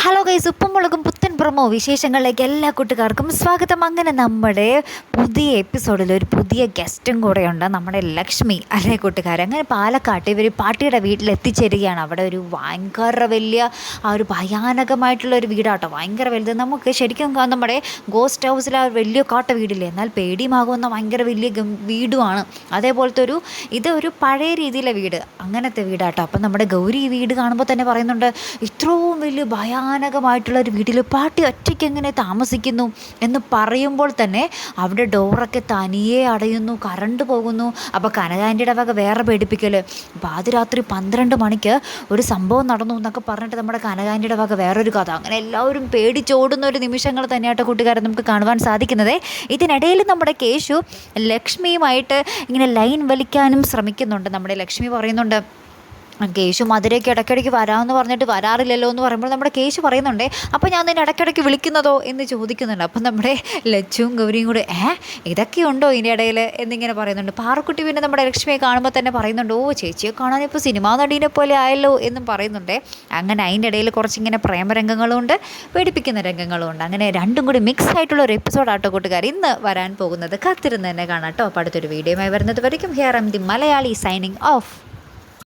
Hello guys ഉപ്പും മുളകും promo വിശേഷങ്ങളിലേക്ക് എല്ലാ കൂട്ടുകാർക്കും സ്വാഗതം. അങ്ങനെ നമ്മുടെ പുതിയ എപ്പിസോഡിൽ ഒരു പുതിയ ഗസ്റ്റും ഉണ്ട് നമ്മുടെ ലക്ഷ്മി അല്ലേ കൂട്ടുകാർ അങ്ങനെ പാലക്കാട്ട് ഇവർ പാട്ടിയുടെ വീട്ടിൽ എത്തിച്ചേരുകയാണ്. അവിടെ ഒരു ഭയങ്കര വലിയ ആ ഒരു ഭയാനകമായിട്ടുള്ള ഒരു വീടാട്ടോ. ഭയങ്കര വലുത്. നമുക്ക് ശരിക്കും നമ്മുടെ ഗോസ്റ്റ് ഹൗസിൽ ആ വലിയ കാട്ട വീടില്ലേ? എന്നാൽ പേടിയുമാകുന്ന ഭയങ്കര വലിയ വീടുമാണ്. അതേപോലത്തെ ഒരു ഇത് ഒരു പഴയ രീതിയിലെ വീട്. അങ്ങനത്തെ വീടാട്ടോ. അപ്പം നമ്മുടെ ഗൗരി വീട് കാണുമ്പോൾ തന്നെ പറയുന്നുണ്ട് ഇത്രയും വലിയ ഭയാനകമായിട്ടുള്ള ഒരു വീട്ടിൽ പാട്ടി ഒറ്റയ്ക്ക് എങ്ങനെ താമസിക്കുന്നു എന്ന് പറയുമ്പോൾ തന്നെ അവിടെ ഡോറൊക്കെ തനിയെ അടയുന്നു കറണ്ട് പോകുന്നു. അപ്പോൾ കനകാന്റിയുടെ വക വേറെ പേടിപ്പിക്കൽ പാതിരാത്രി പന്ത്രണ്ട് മണിക്ക് ഒരു സംഭവം നടന്നു എന്നൊക്കെ പറഞ്ഞിട്ട് നമ്മുടെ കനകാന്റിയുടെ വക വേറൊരു കഥ. അങ്ങനെ എല്ലാവരും പേടിച്ചോടുന്ന ഒരു നിമിഷങ്ങൾ തന്നെയായിട്ട് കൂട്ടുകാരെ നമുക്ക് കാണുവാൻ സാധിക്കുന്നത്. ഇതിനിടയിൽ നമ്മുടെ കേശു ലക്ഷ്മിയുമായിട്ട് ഇങ്ങനെ ലൈൻ വലിക്കാനും ശ്രമിക്കുന്നുണ്ട്. നമ്മുടെ ലക്ഷ്മി പറയുന്നുണ്ട് കേശു മധുരയ്ക്ക് ഇടയ്ക്കിടയ്ക്ക് വരാമെന്ന് പറഞ്ഞിട്ട് വരാറില്ലല്ലോ എന്ന് പറയുമ്പോൾ നമ്മുടെ കേശു പറയുന്നുണ്ടേ അപ്പോൾ ഞാൻ നിന്നെ ഇടയ്ക്കിടയ്ക്ക് വിളിക്കുന്നതോ? എന്ന് ചോദിക്കുന്നുണ്ട്. അപ്പം നമ്മുടെ ലച്ചുവും ഗൗരിയും കൂടെ ഏ ഇതൊക്കെ ഉണ്ടോ ഇതിന്റെ ഇടയിൽ എന്നിങ്ങനെ പറയുന്നുണ്ട്. പാറക്കുട്ടി പിന്നെ നമ്മുടെ ലക്ഷ്മിയെ കാണുമ്പോൾ തന്നെ പറയുന്നുണ്ട് ഓ ചേച്ചിയെ കാണാൻ ഇപ്പോൾ സിനിമാ നടീനെ പോലെ ആയല്ലോ എന്നും പറയുന്നുണ്ട്. അങ്ങനെ അതിന്റെ ഇടയിൽ കുറച്ചിങ്ങനെ പ്രേമരംഗങ്ങളും ഉണ്ട് പേടിപ്പിക്കുന്ന രംഗങ്ങളുമുണ്ട് അങ്ങനെ രണ്ടും കൂടി മിക്സ് ആയിട്ടുള്ള ഒരു എപ്പിസോഡ് ആട്ടോ കൂട്ടുകാർ. ഇന്ന് വരാൻ പോകുന്നത് കാത്തിരുന്ന് തന്നെ കാണാം കേട്ടോ. അപ്പോൾ അടുത്തൊരു വീഡിയോയുമായി വരുന്നത് വരയ്ക്കും. Here am the Malayali signing off